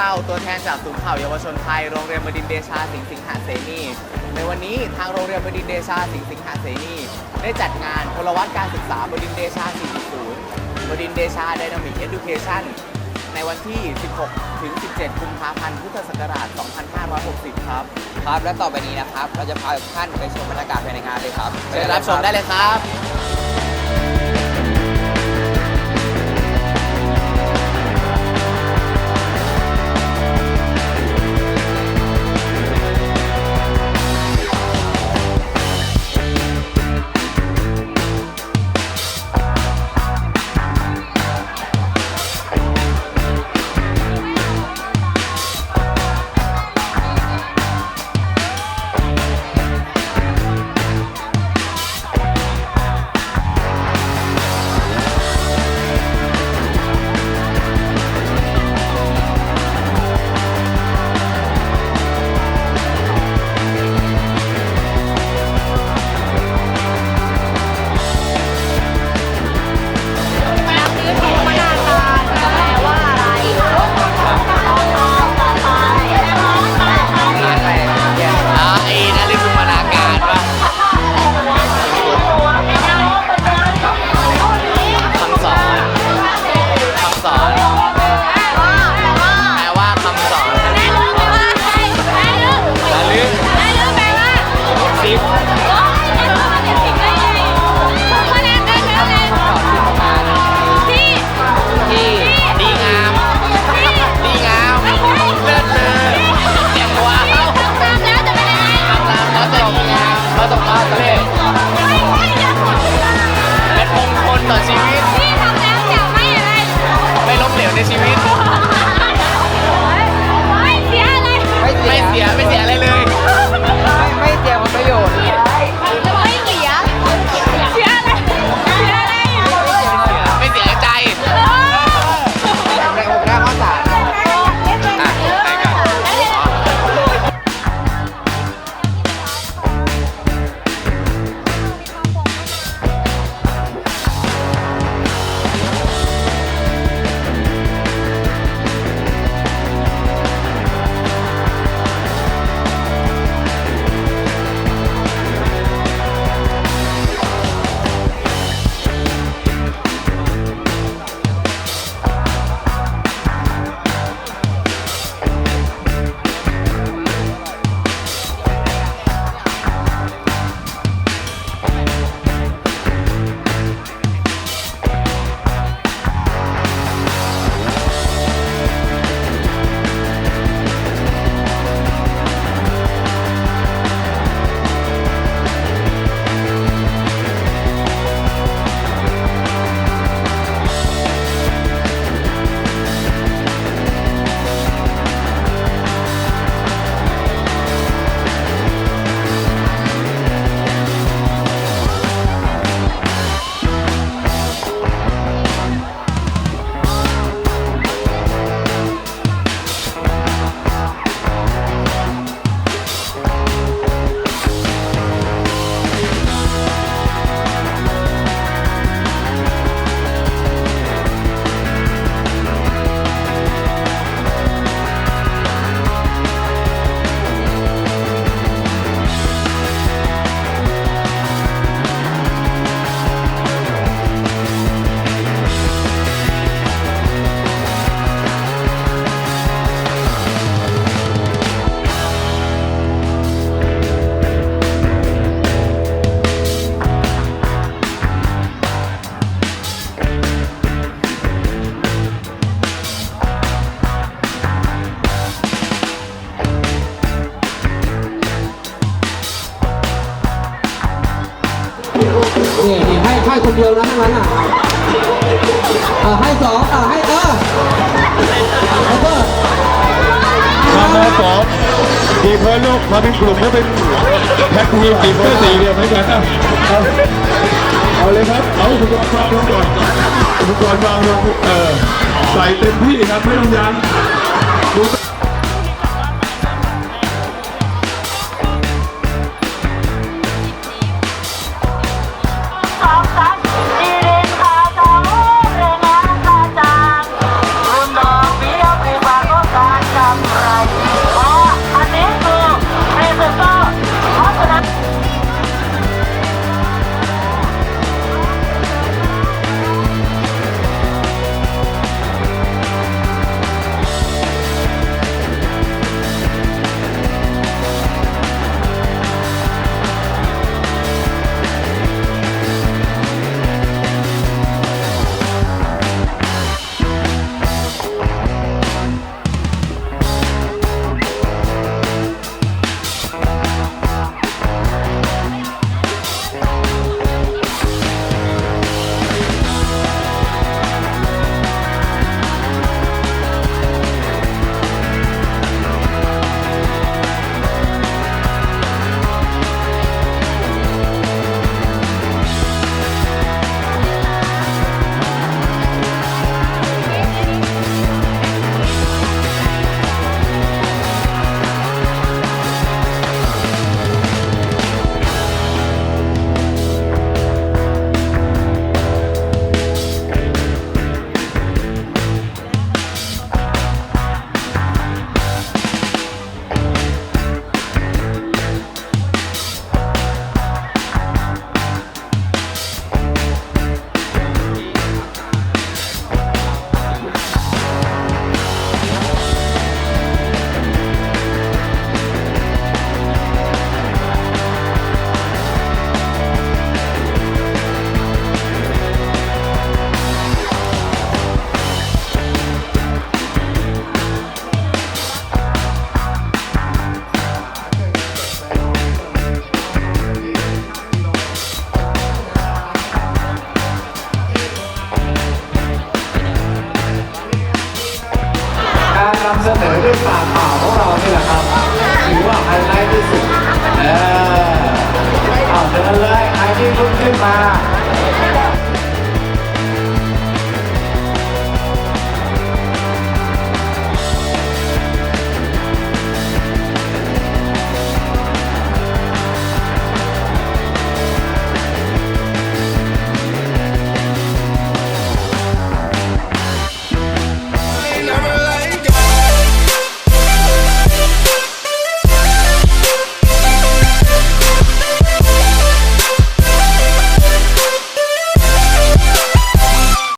เราตัวแทนจากศูนย์ข่าวเยาวชนไทยโรงเรียนบดินเดชาสิงห์สิงหาเสนีในวันนี้ทางโรงเรียนบดินเดชาสิงห์สิงหาเสนีได้จัดงานพลวัตการศึกษาบดินเดชา 4.0บดินเดชา Dynamic Education ในวันที่ 16 ถึง 17 กุมภาพันธ์ พุทธศักราช 2560 ครับ ครับ และต่อไปนี้นะครับ เราจะพาทุกท่านไปชมบรรยากาศภายในงานเลยครับ เชิญรับชมได้เลยครับ คนเดียวนะทั้งนั้นอะอ่าให้สองอ่าให้เออแล้วก็มาโมสองทีเพื่อลูกมาเป็นกลุ่มแล้วเป็นแพ็คทีมทีเพื่อสี่เดียวเหมือนกันนะเอาเอาเลยครับ เอาอุปกรณ์วางลงก่อนอุปกรณ์วางลงเออใส่เต็มที่ครับไม่ต้องยั้งดูำเสนอด้วยปากเปล่าของเรานี่แหละครับถือว่าไฮไลท์ที่สุดเออเอาเดินเลยใครที่ลุกขึ้นมา